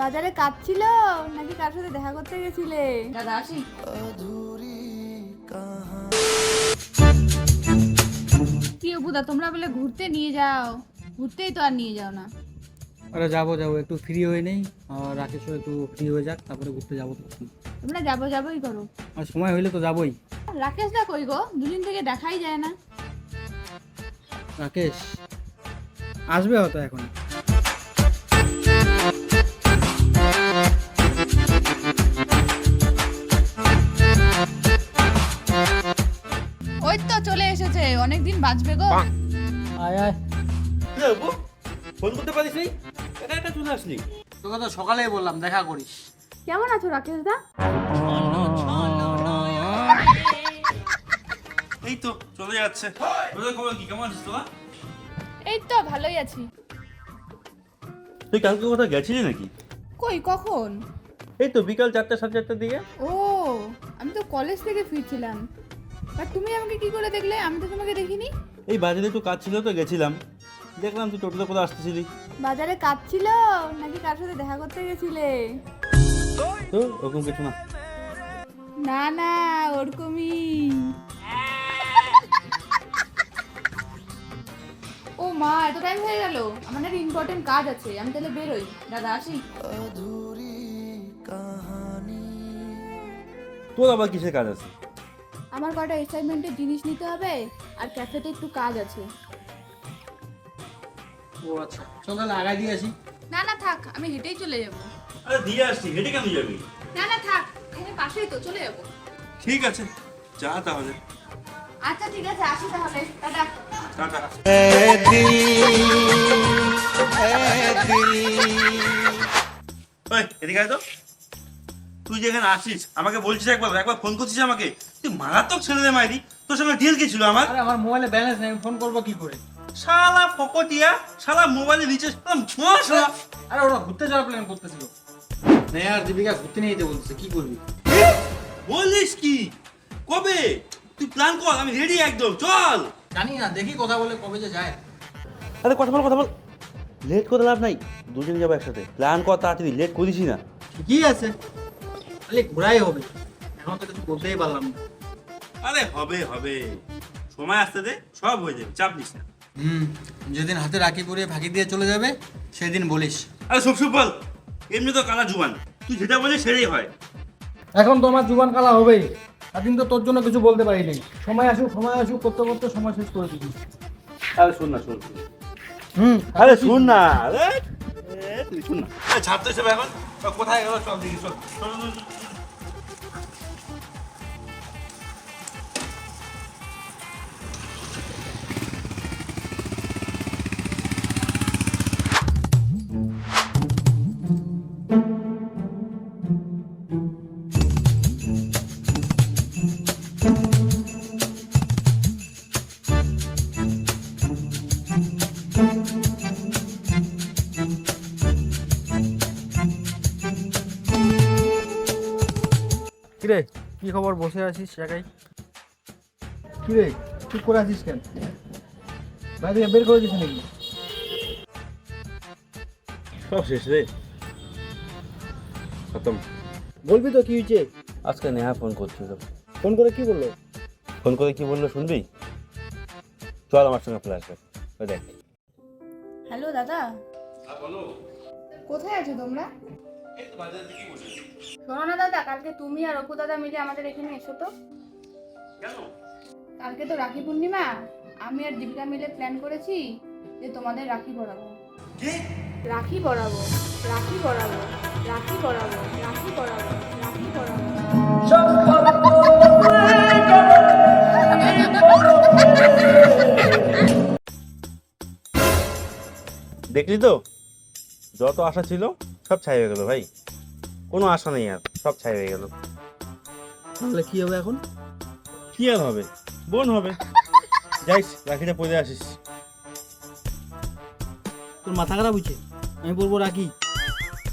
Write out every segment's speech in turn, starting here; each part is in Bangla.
বাজারে কাজ ছিল নাকি কার সাথে দেখা করতে গেছিলে? দাদা আসি। কি বুদা তোমরা বলে ঘুরতে নিয়ে যাও। ঘুরতেই তো আর নিয়ে যাও না। আরে যাব যাব একটু ফ্রি হয়ে নেই। আর রাকেশও একটু ফ্রি হয়ে যাক তারপরে ঘুরতে যাব তোমরা যাব যাবোই করো। আর সময় হইলে তো যাবোই। রাকেশ দা কই গো? দুদিন থেকে দেখাই যায় না। রাকেশ আসবে হয়তো এখন। বাঁচবে গো। আয় আয়। ফোন করতে পারিস নি? একা একা চলে আসলি? তোকে তো সকালেই বললাম দেখা করিস। কেমন আছো রাকেশ দা? এই তো চলে যাচ্ছে। তোদের খবর কি কেমন আছিস তোরা? এই তো ভালোই আছি। তুই কালকে কোথাও গেছিলি নাকি? কই কখন? এই তো বিকাল চারটে সাড়ে চারটার দিকে। ও আমি তো কলেজ থেকে ফিরছিলাম। আর তুমি আমাকে কি করে দেখলে? আমি তো তোমাকে দেখিনি। এই বাজারে একটু কাজ ছিল তো গেছিলাম। দেখলাম তুই টোটোতে করে আসতেছিলি। বাজারে কাজ ছিল? নাকি কার সাথে দেখা করতে গেছিলে? তো ওরকম কিছু না। না না ওরকমই। ও মা এত টাইম হয়ে গেল। আমার একটা ইম্পর্টেন্ট কাজ আছে আমি তাহলে বেরোই। দাদা আসি। তোর আবার কিসের কাজ আছে? আমার কটা অ্যাসাইনমেন্টের জিনিস নিতে হবে আর ক্যাফেতে একটু কাজ আছে। ও আচ্ছা চল তাহলে আগায় দিয়ে আসি। না না থাক আমি হেঁটেই চলে যাব। আরে দিয়ে আসছি হেঁটে কেন যাবি? না না থাক এখানে পাশেই তো চলে যাব। ঠিক আছে যা তাহলে। আচ্ছা ঠিক আছে আসি তাহলে। টাটা। টাটা। এদিকে তো। তুই যেখানে আসিস আমাকে বলছিস একবার একবার ফোন করছিস আমাকে? তুই মারাত্মক ছেলে রে মাইরি। তোর সঙ্গে ডিল কি ছিল আমার? আরে আমার মোবাইলে ব্যালেন্স নেই আমি ফোন করব কি করে? শালা ফকটিয়া শালা মোবাইলে রিচার্জ মশলা আরে ওরা ঘুরতে যাওয়ার প্ল্যান করতেছিল। নেই আর দীপিকা ঘুরতে নিয়ে যেতে বলতেছে কি করবি? বলিস কি? কবে? তুই প্ল্যান কর আমি রেডি একদম চল। জানি না দেখি কথা বলে কবে যে যায়। আরে কথা বল কথা বল। লেট করে লাভ নাই দুজন যাব একসাথে। প্ল্যান কর তাড়াতাড়ি লেট করিসই না। ঠিকই আছে। খালি ঘোরাই হবে। এখন তো কিছু বলতেই পারলাম না। আরে হবে হবে। সময় আসতে দে সব হয়ে যাবে চাপ নিস না। হুম যেদিন হাতে রাখি পরিয়ে ফাঁকি দিয়ে চলে যাবে সেদিন বলিস। আরে সব সব বল এমনি তো কানা জুবান তুই যেটা বলিস সেটাই হয়। এখন তো আমার জুবান কালা হবেই। এতদিন তো তোর জন্য কিছু বলতে পারিনি। সময় আসুক সময় আসুক করতে করতে সময় শেষ করে দিবি। আরে শোন না শোন। হুম আরে শুন না আরে তুই শুন না। আরে ছাড়তে সব এখন কোথায় গেল চল দেখি চল কিরে কি খবর? বসে আছিস একাই? কিরে চুপ করে আছিস কেন? বাইরে বের করে দিস নাকি? সব শেষ রে। খতম। বলবি তো কি হয়েছে? আজকে নেহা ফোন করছিল। ফোন করে কি বলল? ফোন করে কি বলল শুনবি? চল আমার সঙ্গে ফ্ল্যাশ ওই দেখ। হ্যালো দাদা। বলো। কোথায় আছো তোমরা? শোনো না দাদা কালকে তুমি আর অপু দাদা মিলে আমাদের এখানে এসো তো। কালকে তো রাখি পূর্ণিমা। আমি আর দীপিকা মিলে প্ল্যান করেছি যে তোমাদের রাখি পরাবো। রাখি পরাবো রাখি পরাবো রাখি পরাবো রাখি পরাবো রাখি পরাবো। দেখলি তো? যত আশা ছিল সব ছাই হয়ে গেল ভাই। কোনো আশা নেই আর সব ছাই হয়ে গেল। তাহলে কি হবে এখন? কি আর হবে? বোন হবে। যাইস রাখিটা পরে আসিস। তোর মাথা খারাপ হয়েছে? আমি বলব রাখি।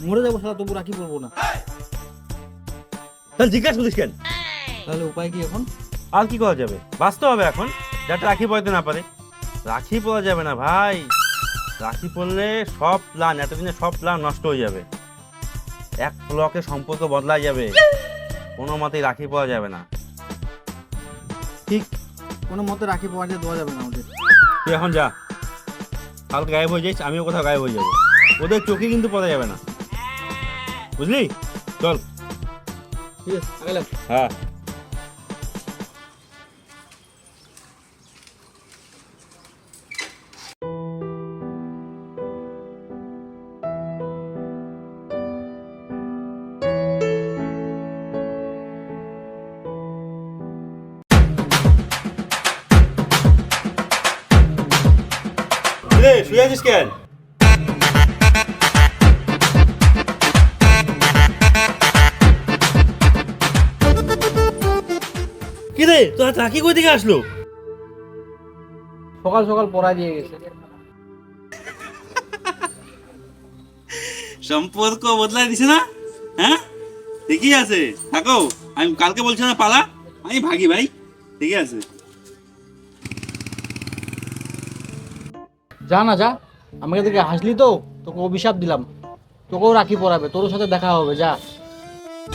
মরে যাব সারা তবু রাখি বলব না। তাহলে জিজ্ঞাসা করিস কেন? তাহলে উপায় কি এখন? আর কি করা যাবে? বাঁচতে হবে এখন। যাতে রাখি পড়তে না পারে। রাখি পরা যাবে না ভাই। রাখি পরলে সব প্ল্যান এতদিনে সব প্ল্যান নষ্ট হয়ে যাবে। এক ব্লকে সম্পর্ক বদলা যাবে। কোনো মতেই রাখি পাওয়া যাবে না। ঠিক কোনো মতে রাখি পৌঁছে দেওয়া যাবে না ওদের তুই এখন যা। কাল গায়েব হয়ে যাইস আমিও কোথাও গায়েব হয়ে যাব। ওদের চোখে কিন্তু পড়া যাবে না। বুঝলি? চল। ঠিক আছে হ্যাঁ। রে শুয়ে আছিস কেন কি রে তোর হাতে কই থেকে আসলো? সকাল সকাল পড়া দিয়ে গেছে। সম্পর্ক বদলাই দিছে না? হ্যাঁ? ঠিকই আছে। থাকো আমি কালকে বলছি না পালা। আমি ভাগি ভাই। ঠিকই আছে। যা না যা আমাকে দেখে হাসলি তো তোকে অভিশাপ দিলাম। তোকেও রাখি পরাবে তোর সাথে দেখা হবে যা।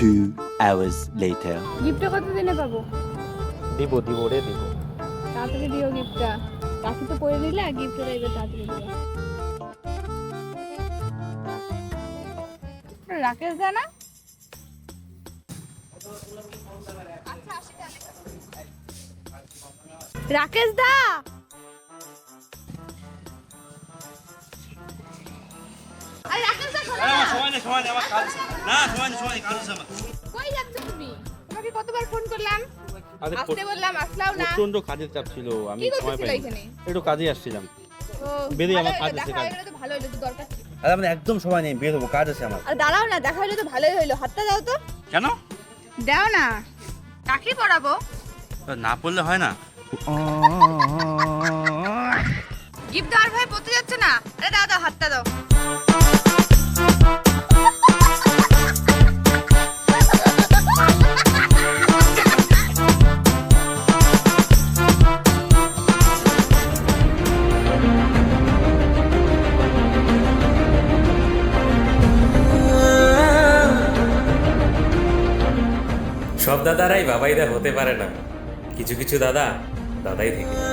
Two hours later. গিফটটা কত দিনে পাবো? দিব দিব রে দিব। তাড়াতাড়ি দিও গিফটটা। রাখি তো পরে নিলে গিফটটা এবার তাড়াতাড়ি দিও। রাকেশ দা না? রাকেশ দা! সময় নেই সময় নেই আমার কাজ। না সময় নেই সময় নেই কাজ আছে আমার। কই যাচ্ছ তুমি? তোমাকে কতবার ফোন করলাম? আসতে বললাম আসলাও না। প্রচণ্ড কাজের চাপ ছিল আমি সময় পাইনি। একটু কাজে আসছিলাম। ও আমার কাজ আছে, কাজ। তো ভালো হলো তো দরকার আরে আমার একদম সময় নেই বের হব কাজ আছে আমার। আর দাঁড়াও না দেখা হলে তো ভালোই হইল হাতটা দাও তো। কেন? দাও না। রাখি পরাবো না পড়লে হয় না। গিফট দেওয়ার ভাই পড়তে যাচ্ছে না। আরে দাও দাও হাতটা দাও। সব দাদারাই বাবাইদা হতে পারে না কিছু কিছু দাদা দাদাই থেকে।